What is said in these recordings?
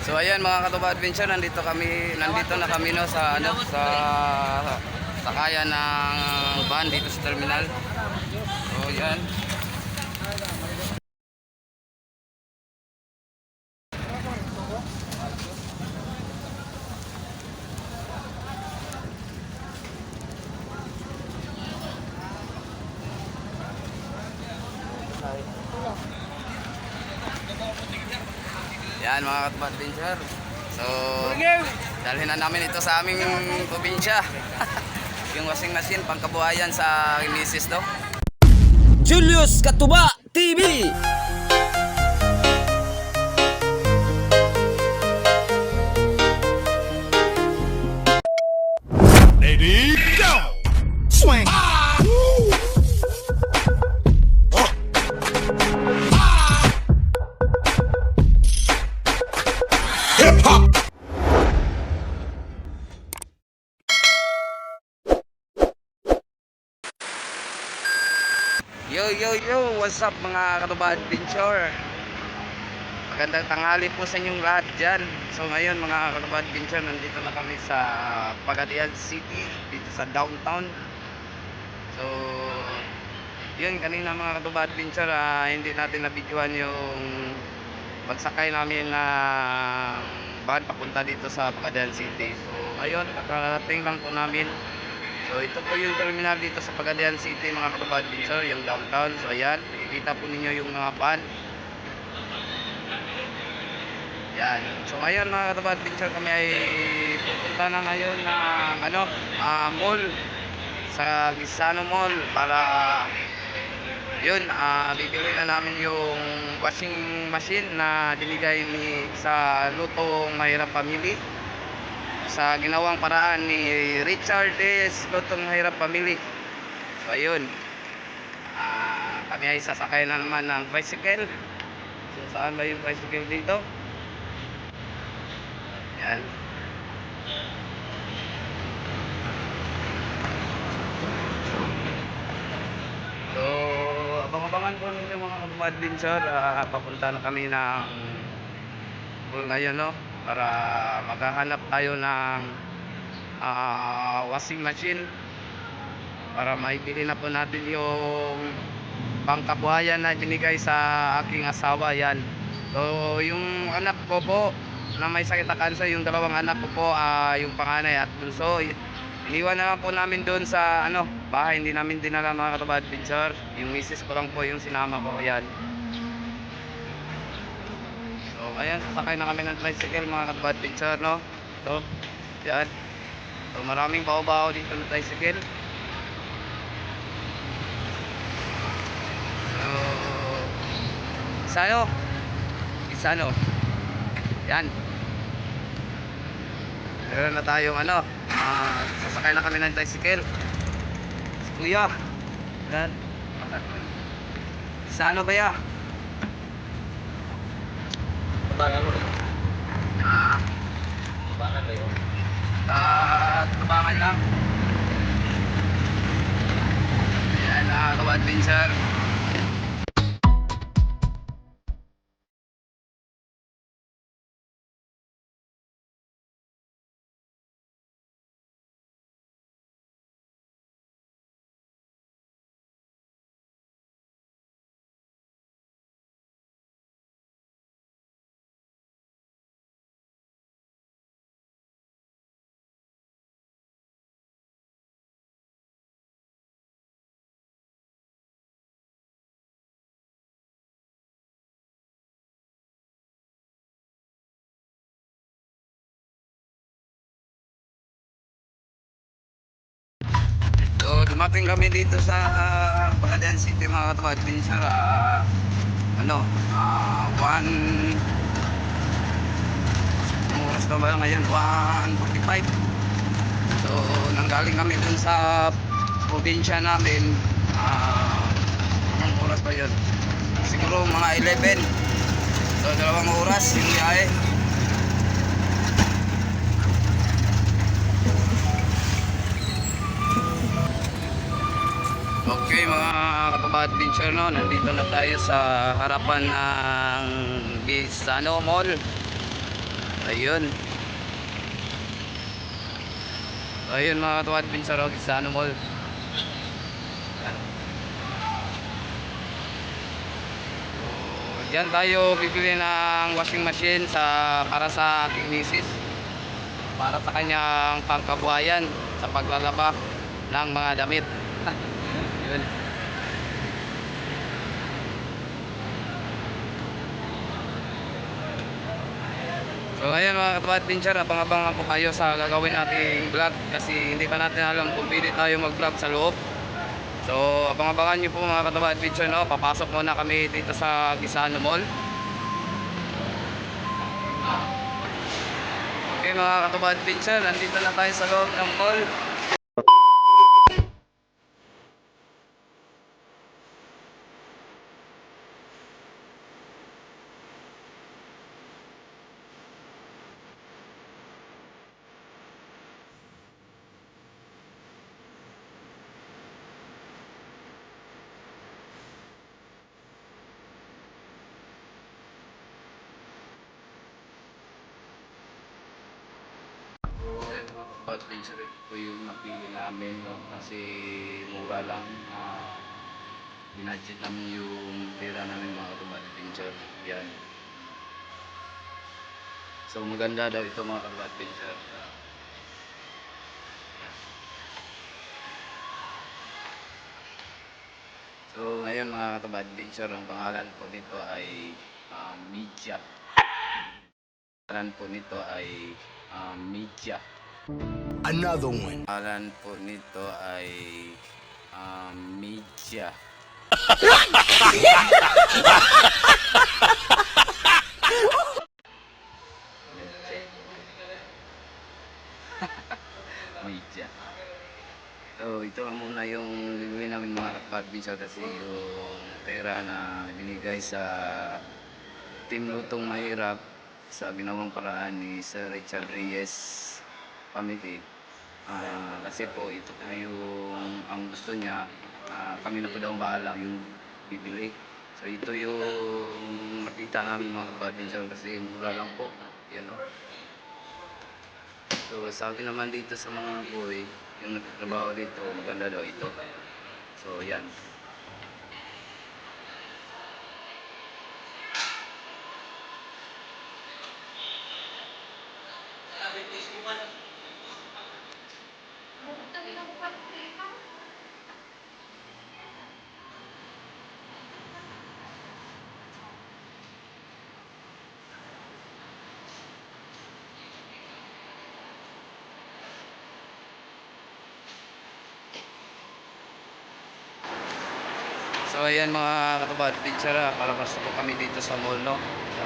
So ayan mga katuba adventure, nandito kami, nandito na kami no sa ano sa sakayan ng van dito sa terminal. So ayan. Katuba adventure. So dalhin na namin ito sa aming probinsya. Yung washing machine pangkabuhayan sa misis no. Julius Katuba TV. Hip hop! Yo yo yo, what's up mga katuba adventure? Magandang tanghali po sa inyong lahat dyan. So ngayon mga katuba adventure, nandito na kami sa Pagadian City, dito sa downtown. So, yun kanina mga katuba adventure, ah, hindi natin nabidyohan yung pagsakay namin na van papunta dito sa Pagadian City. So, ayun, kakarating lang po namin. So ito po yung terminal dito sa Pagadian City mga adventure, yung downtown. So ayan, makikita po ninyo yung mga van. Yan. So ngayon mga adventure kami ay pupunta na ngayon ng ano, ah, mall sa Gisano Mall para yun, ah bibili na namin yung washing machine na binigay ni sa Lutong Mahirap Family sa ginawang paraan ni Richard S. Lutong Mahirap Family. So ayun. Ah, kami ay sasakay na naman ng bicycle. So saan ba yung bicycle dito? Yan. So, abang-abangan po ninyo mga adventure. Ah, papunta na kami ng ngayon, no? Para maghahanap tayo ng ah, washing machine para maibili na po natin yung pangkabuhayan na binigay sa aking asawa yan so yung anak ko po na may sakit na kansa yung dalawang anak ko po ah, yung panganay at bunso iniwan na lang po namin doon sa ano bahay hindi namin dinala mga katubad adventure yung misis ko lang po yung sinama ko yan So, ayan, sasakay na kami ng tricycle mga katubad picture, no? So, yan. So, maraming bao-bao dito ng tricycle. So, isa ano? Isa ano? Yan. Meron na tayong ano, ah, sasakay na kami ng tricycle. Kuya. Yan. Isa ano ba ya? At tabangan lang. Ayan, nakaka-adventure. So, dumating kami dito sa uh, City mga katawad. Minsan, ah, ano, ah, one, oras ba ngayon? 1.45. So, nanggaling kami dun sa probinsya namin. Ah, anong oras ba yun? Siguro mga 11. So, dalawang oras yung biyahe. Okay mga kapabad adventure no, nandito na tayo sa harapan ng Bisano Mall. Ayun. Ayun mga katuwad, Pinsarog, sa ano mall. So, Diyan tayo bibili ng washing machine sa para sa aking misis. Para sa kanyang pangkabuhayan sa paglalaba ng mga damit. Yun. So ayan mga kapatid pincher, abang-abangan po kayo sa gagawin nating vlog kasi hindi pa natin alam kung pwede tayo mag-vlog sa loob. So abang-abangan nyo po mga kapatid no? papasok muna kami dito sa Gisano Mall. Okay mga kapatid nandito na tayo sa loob ng mall. Kapatid pincher, ito yung napili namin no? kasi mura lang. Uh, Binadget namin yung pera namin mga pincher. Yan. So maganda daw ito mga kapatid pincher. So ngayon mga katabad pincher, ang pangalan po nito ay um, media. Pangalan po nito ay um, media. Another one. Pangalan po nito ay um, media. media. So, ito lang muna yung gagawin namin mga kapatbinsa kasi yung pera na binigay sa Team Lutong Mahirap sa ginawang paraan ni Sir Richard Reyes family. Ah, kasi po ito po yung ang gusto niya, ah, kami na po daw ang bahala yung bibili. So ito yung nakita namin mga kapatbinsa kasi mura lang po. Yan o. So sabi naman dito sa mga boy, yung nagtatrabaho dito, maganda daw ito. So yan. So ayan mga katabat, picture ah, palabas po kami dito sa mall no. So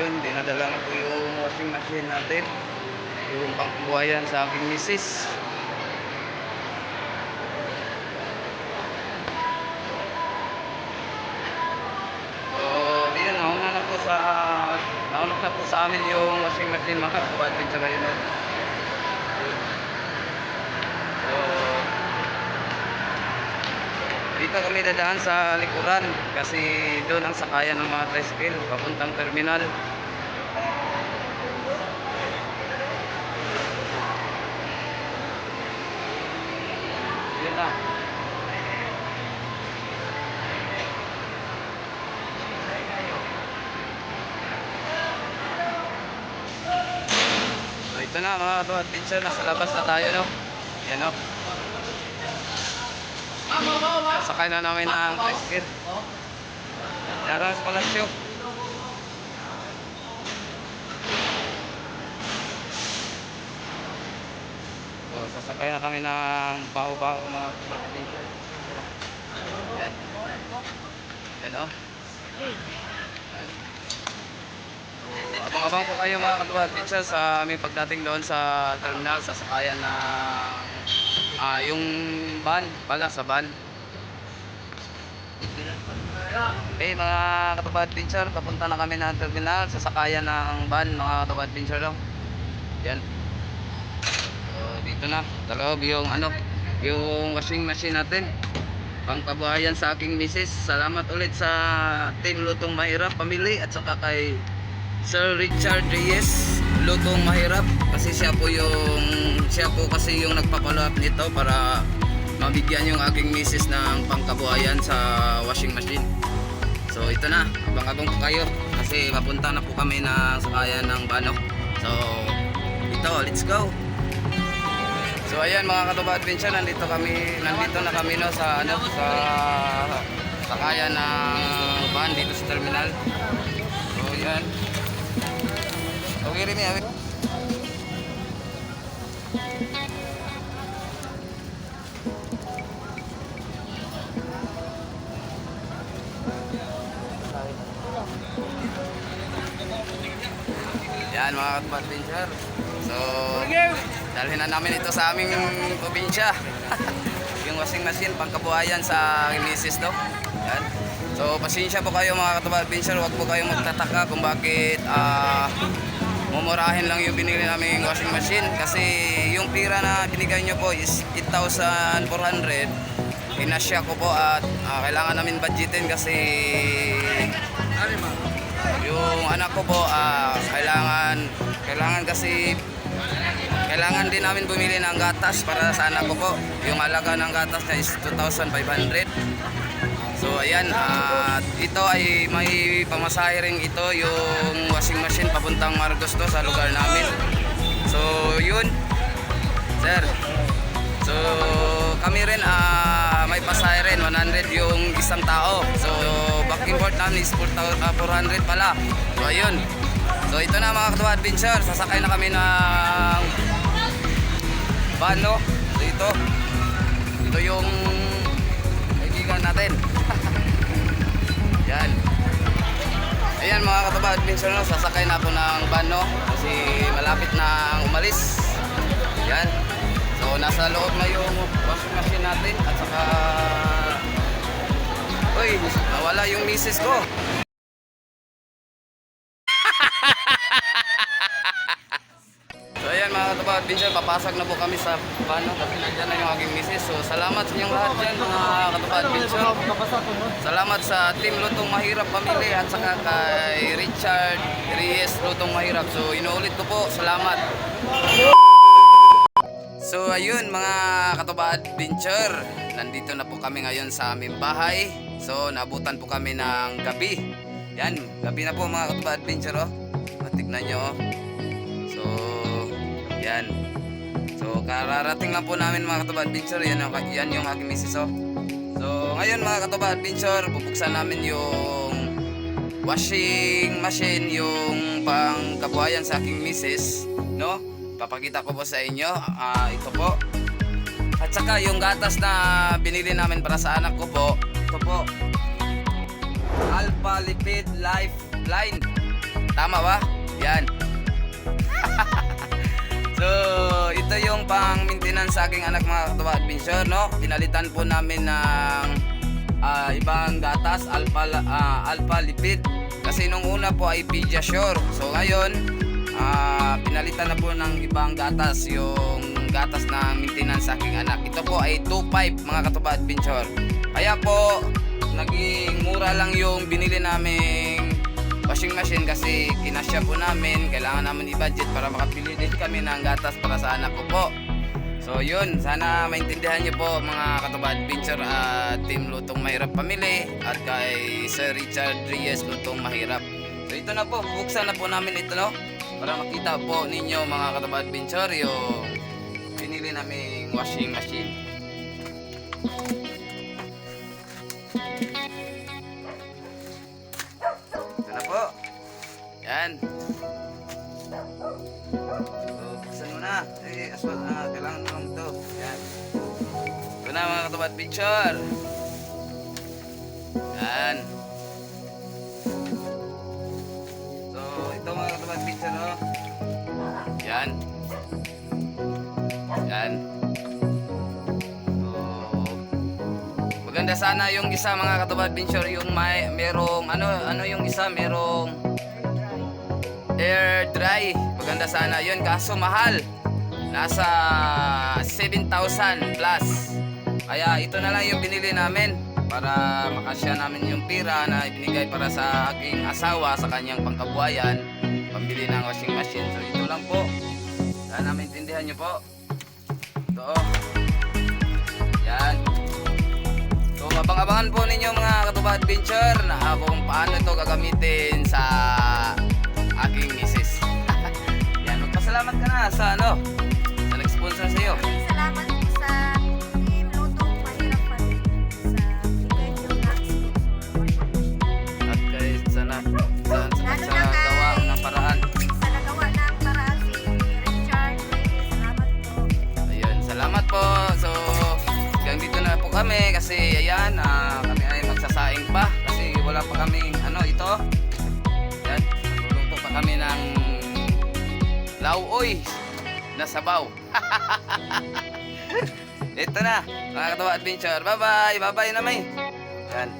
yun, dinadala na po yung washing machine natin. Yung pangbuhayan sa aking misis. So, yun, nauna na po sa nauna na sa amin yung washing machine mga katabat, picture yun no. So, dito kami dadaan sa likuran kasi doon ang sakayan ng mga tricycle papuntang terminal. Yun na. Ito na mga katuwad pinsan, nasa labas na tayo no. Yan no. Sakay na namin ang tricycle. Yaras Palasyo. So, sasakay na kami ng baho-baho mga kapatid. Yan. Yan o. So, abang-abang po kayo mga katuwad pizza sa aming pagdating doon sa terminal sa sakayan na ah, yung van pala sa van. Okay mga katupad pincher, papunta na kami ng terminal sa sakayan ng van mga katupad pincher daw. Yan. So, dito na, talog yung ano, yung washing machine natin. Pangkabuhayan sa aking misis. Salamat ulit sa Team Lutong Mahirap Family at saka kay Sir Richard Reyes, lutong mahirap kasi siya po yung siya po kasi yung nagpapalo up nito para mabigyan yung aking misis ng pangkabuhayan sa washing machine. So ito na, abang-abang po kayo kasi mapunta na po kami ng sakayan ng bano. So ito, let's go. So ayan mga katuba adventure, nandito kami, nandito na kami no sa ano sa sakayan ng van dito sa terminal. So yan. Okay rin eh. Yan mga katuba adventure. So dalhin na namin ito sa aming probinsya. yung washing machine pangkabuhayan sa misis to. Yan. So pasensya po kayo mga katuba adventure, wag po kayong magtataka kung bakit ah mumurahin lang yung binili naming washing machine kasi yung pira na binigay nyo po is 8,400 inasya ko po at ah, kailangan namin budgetin kasi yung anak ko po ah, kailangan kailangan kasi kailangan din namin bumili ng gatas para sa anak ko po. Yung halaga ng gatas niya is 2,500 So ayan, at ito ay may pamasahe rin ito yung washing machine papuntang Marcos to sa lugar namin. So yun, sir. So kami rin ah, may pasahe rin 100 yung isang tao. So back import namin is 4,000 ah, 400 pala. So ayun. So ito na mga katuwa adventure, sasakay na kami ng van no. So ito. Ito yung kaibigan natin. Yan. Ayan mga katuba adventure no, sasakay na ako ng van no kasi malapit na umalis. Yan. So nasa loob na yung washing machine natin at saka Uy, nawala yung misis ko. Adventure, papasok na po kami sa van no, kasi nandyan na yung aking misis. So salamat sa inyong lahat dyan mga katuba adventure. Salamat sa Team Lutong Mahirap Family at saka kay Richard Reyes Lutong Mahirap. So inuulit ko po, salamat. So ayun mga katuba adventure, nandito na po kami ngayon sa aming bahay. So nabutan po kami ng gabi. Yan, gabi na po mga katuba adventure oh. Tignan nyo oh. Yan. So, kararating lang po namin mga katuba adventure. Yan, yung, yan yung aking misis oh. So, ngayon mga katuba adventure, bubuksan namin yung washing machine, yung pang kabuhayan sa aking misis, no? Papakita ko po sa inyo. Ah, ito po. At saka yung gatas na binili namin para sa anak ko po, ito po. Alpha Lipid Lifeline. Tama ba? Yan. So, ito yung pang maintenance sa aking anak mga katuwa adventure, no? Pinalitan po namin ng ah, ibang gatas, alpha, ah, alpha lipid. Kasi nung una po ay Pediasure. So ngayon, ah, pinalitan na po ng ibang gatas, yung gatas na maintenance sa aking anak. Ito po ay 2.5 mga katuba adventure. Kaya po, naging mura lang yung binili naming washing machine kasi kinasya po namin. Kailangan namin i-budget para makapili din kami ng gatas para sa anak ko po. So yun, sana maintindihan niyo po mga katuba adventure at Team Lutong Mahirap Family at kay Sir Richard Reyes Lutong Mahirap. So ito na po, buksan na po namin ito no para makita po ninyo mga katuba adventure yung pinili naming washing machine. Eh, aswal na. Kailangan lang ito. Yan. Ito na mga katubat picture. Yan. So, ito mga katubat picture, oh. Yan. Yan. So, maganda sana yung isa mga katubat picture yung may merong ano ano yung isa merong air dry. Maganda sana yun kaso mahal. Nasa 7,000 plus. Kaya ito na lang yung binili namin para makasya namin yung pira na ibinigay para sa aking asawa sa kanyang pangkabuhayan. pambili ng washing machine. So ito lang po. Sana maintindihan nyo po. Ito. oh. Yan. So abang-abangan po ninyo mga katuba adventure na kung paano ito gagamitin sa aking misis. Yan, magpasalamat ka na sa ano, Maraming salamat po sa Team Lutong Mahirap sa na sponsor. At kay sana sa, sa, gawa ng paraan. Sa nagawa ng paraan si Richard. Salamat po. Ayun, salamat po. So, hanggang dito na po kami kasi ayan, ah, kami ay magsasaing pa kasi wala pa kaming ano ito. Yan, magluluto pa kami ng lauoy na sabaw. ito na, mga katawa adventure. Bye-bye, bye-bye na may. Yan.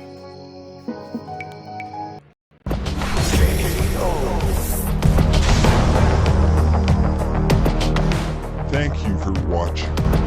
Thank you for watching.